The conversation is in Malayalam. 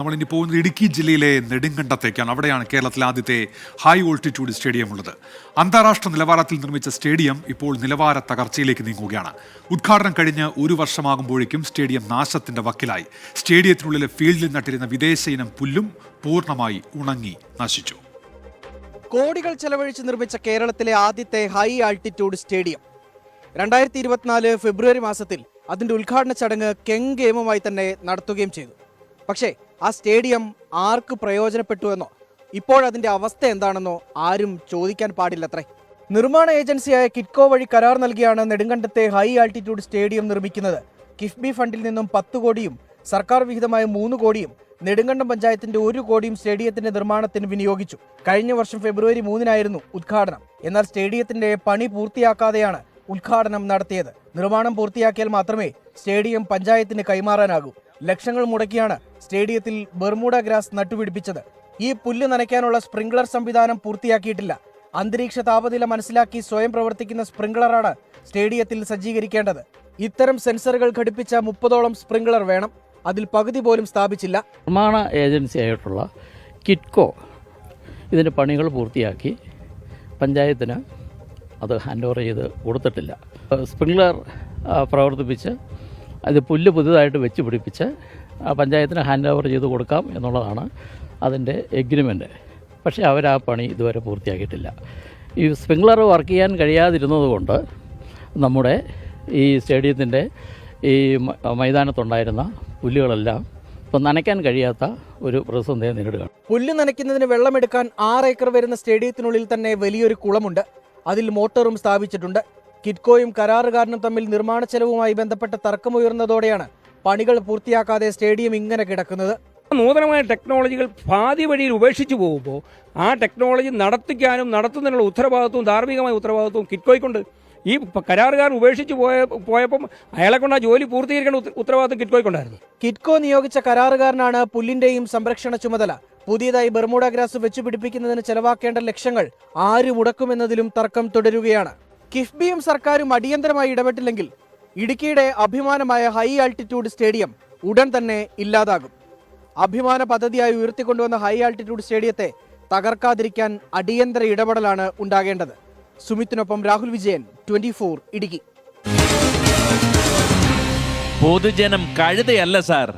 നമ്മൾ ഇനി പോകുന്നത് ഇടുക്കി ജില്ലയിലെ നെടുങ്കണ്ടത്തേക്കാണ്. അവിടെയാണ് കേരളത്തിലെ ആദ്യത്തെ ഹൈ വോൾട്ടിറ്റ്യൂഡ് സ്റ്റേഡിയം ഉള്ളത്. അന്താരാഷ്ട്ര നിലവാരത്തിൽ നിർമ്മിച്ച സ്റ്റേഡിയം ഇപ്പോൾ നിലവാര തകർച്ചയിലേക്ക് നീങ്ങുകയാണ്. ഉദ്ഘാടനം കഴിഞ്ഞ് ഒരു വർഷമാകുമ്പോഴേക്കും സ്റ്റേഡിയം നാശത്തിന്റെ വക്കിലായി. സ്റ്റേഡിയത്തിനുള്ളിലെ ഫീൽഡിൽ നട്ടിരുന്ന വിദേശ ഇനം പുല്ലും പൂർണമായി ഉണങ്ങി നശിച്ചു. കോടികൾ ചെലവഴിച്ച് നിർമ്മിച്ച കേരളത്തിലെ ആദ്യത്തെ ഹൈ ആൾട്ടിറ്റ്യൂഡ് സ്റ്റേഡിയം രണ്ടായിരത്തി ഇരുപത്തിനാല് ഫെബ്രുവരി മാസത്തിൽ അതിന്റെ ഉദ്ഘാടന ചടങ്ങ് കെങ് ഗെയിമുമായി തന്നെ നടത്തുകയും ചെയ്തു. പക്ഷേ ആ സ്റ്റേഡിയം ആർക്ക് പ്രയോജനപ്പെട്ടു എന്നോ? ഇപ്പോഴതിന്റെ അവസ്ഥ എന്താണെന്നോ ആരും ചോദിക്കാൻ പാടില്ലത്രേ. നിർമ്മാണ ഏജൻസിയായ കിറ്റ്കോ വഴി കരാർ നൽകിയാണ് നെടുങ്കണ്ടത്തെ ഹൈ ആൾട്ടിറ്റ്യൂഡ് സ്റ്റേഡിയം നിർമ്മിക്കുന്നത്. കിഫ്ബി ഫണ്ടിൽ നിന്നും പത്ത് കോടിയും സർക്കാർ വിഹിതമായ മൂന്ന് കോടിയും നെടുങ്കണ്ടം പഞ്ചായത്തിന്റെ ഒരു കോടിയും സ്റ്റേഡിയത്തിന്റെ നിർമ്മാണത്തിന് വിനിയോഗിച്ചു. കഴിഞ്ഞ വർഷം ഫെബ്രുവരി മൂന്നിനായിരുന്നു ഉദ്ഘാടനം. എന്നാൽ സ്റ്റേഡിയത്തിന്റെ പണി പൂർത്തിയാക്കാതെയാണ് ഉദ്ഘാടനം നടത്തിയത്. നിർമ്മാണം പൂർത്തിയാക്കിയാൽ മാത്രമേ സ്റ്റേഡിയം പഞ്ചായത്തിന് കൈമാറാനാകൂ. ലക്ഷങ്ങൾ മുടക്കിയാണ് സ്റ്റേഡിയത്തിൽ ബെർമൂഡ ഗ്രാസ് നട്ടുപിടിപ്പിച്ചത്. ഈ പുല്ല് നനയ്ക്കാനുള്ള സ്പ്രിംഗ്ലർ സംവിധാനം പൂർത്തിയാക്കിയിട്ടില്ല. അന്തരീക്ഷ താപനില മനസ്സിലാക്കി സ്വയം പ്രവർത്തിക്കുന്ന സ്പ്രിംഗ്ലറാണ് സ്റ്റേഡിയത്തിൽ സജ്ജീകരിക്കേണ്ടത്. ഇത്തരം സെൻസറുകൾ ഘടിപ്പിച്ച മുപ്പതോളം സ്പ്രിംഗ്ലർ വേണം. അതിൽ പകുതി പോലും സ്ഥാപിച്ചില്ല. നിർമ്മാണ ഏജൻസിയായിട്ടുള്ള കിറ്റ്കോ ഇതിന്റെ പണികൾ പൂർത്തിയാക്കി പഞ്ചായത്തിന് അത് ഹാൻഡ് ഓവർ ചെയ്ത് കൊടുത്തിട്ടില്ല. സ്പ്രിംഗ്ലർ പ്രവർത്തിപ്പിച്ച് അത് പുല്ല് പുതുതായിട്ട് വെച്ച് പിടിപ്പിച്ച് പഞ്ചായത്തിന് ഹാൻഡ് ഓവർ ചെയ്ത് കൊടുക്കാം എന്നുള്ളതാണ് അതിന്റെ എഗ്രിമെന്റ് പക്ഷേ അവർ ആ പണി ഇതുവരെ പൂർത്തിയാക്കിയിട്ടില്ല. ഈ സ്പ്രിംഗ്ലർ വർക്ക് ചെയ്യാൻ കഴിയാതിരുന്നത് കൊണ്ട് നമ്മുടെ ഈ സ്റ്റേഡിയത്തിന്റെ ഈ മൈതാനത്തുണ്ടായിരുന്ന പുല്ലുകളെല്ലാം ഇപ്പം നനയ്ക്കാൻ കഴിയാത്ത ഒരു പ്രതിസന്ധിയെ നേരിടുകയാണ്. പുല്ല് നനയ്ക്കുന്നതിന് വെള്ളമെടുക്കാൻ ആറ് ഏക്കർ വരുന്ന സ്റ്റേഡിയത്തിനുള്ളിൽ തന്നെ വലിയൊരു കുളമുണ്ട്. അതിൽ മോട്ടോറും സ്ഥാപിച്ചിട്ടുണ്ട്. കിറ്റ്കോയും കരാറുകാരനും തമ്മിൽ നിർമ്മാണ ചെലവുമായി ബന്ധപ്പെട്ട തർക്കമുയർന്നതോടെയാണ് പണികൾ പൂർത്തിയാക്കാതെ സ്റ്റേഡിയം ഇങ്ങനെ കിടക്കുന്നത്. നൂതനമായ ടെക്നോളജികൾ പാതി വഴിയിൽ ഉപേക്ഷിച്ചു പോകുമ്പോൾ ആ ടെക്നോളജി നടത്തിക്കാനും നടത്തുന്നതിനുള്ള ഉത്തരവാദിത്വവും ധാർമ്മികമായ ഉത്തരവാദിത്വവും കിറ്റ്കോയ്ക്കുണ്ട് ഈ കരാറുകാരൻ ഉപേക്ഷിച്ച് പോയ പോയപ്പം അയാളെ കൊണ്ട് ആ ജോലി പൂർത്തീകരിക്കേണ്ട ഉത്ത- ഉത്തരവാദിത്വം കിറ്റ്കോയ്ക്കുണ്ടായിരുന്നു കിറ്റ്കോ നിയോഗിച്ച കരാറുകാരനാണ് പുല്ലിന്റെയും സംരക്ഷണ ചുമതല. പുതിയതായി ബർമൂഡ ഗ്രാസ് വെച്ചുപിടിപ്പിക്കുന്നതിന് ചെലവാക്കേണ്ട ലക്ഷ്യങ്ങൾ ആര് മുടക്കുമെന്നതിലും തർക്കം തുടരുകയാണ്. കിഫ്ബിയും സർക്കാരും അടിയന്തരമായി ഇടപെട്ടില്ലെങ്കിൽ ഇടുക്കിയുടെ അഭിമാനമായ ഹൈ ആൾട്ടിറ്റ്യൂഡ് സ്റ്റേഡിയം ഉടൻ തന്നെ ഇല്ലാതാകും. അഭിമാന പദ്ധതിയായി ഉയർത്തിക്കൊണ്ടുവന്ന ഹൈ ആൾട്ടിറ്റ്യൂഡ് സ്റ്റേഡിയത്തെ തകർക്കാതിരിക്കാൻ അടിയന്തര ഇടപെടലാണ് ഉണ്ടാകേണ്ടത്. സുമിത്തിനൊപ്പം രാഹുൽ വിജയൻ ട്വന്റി ഇടുക്കി. പൊതുജനം കഴുതയല്ല സാർ.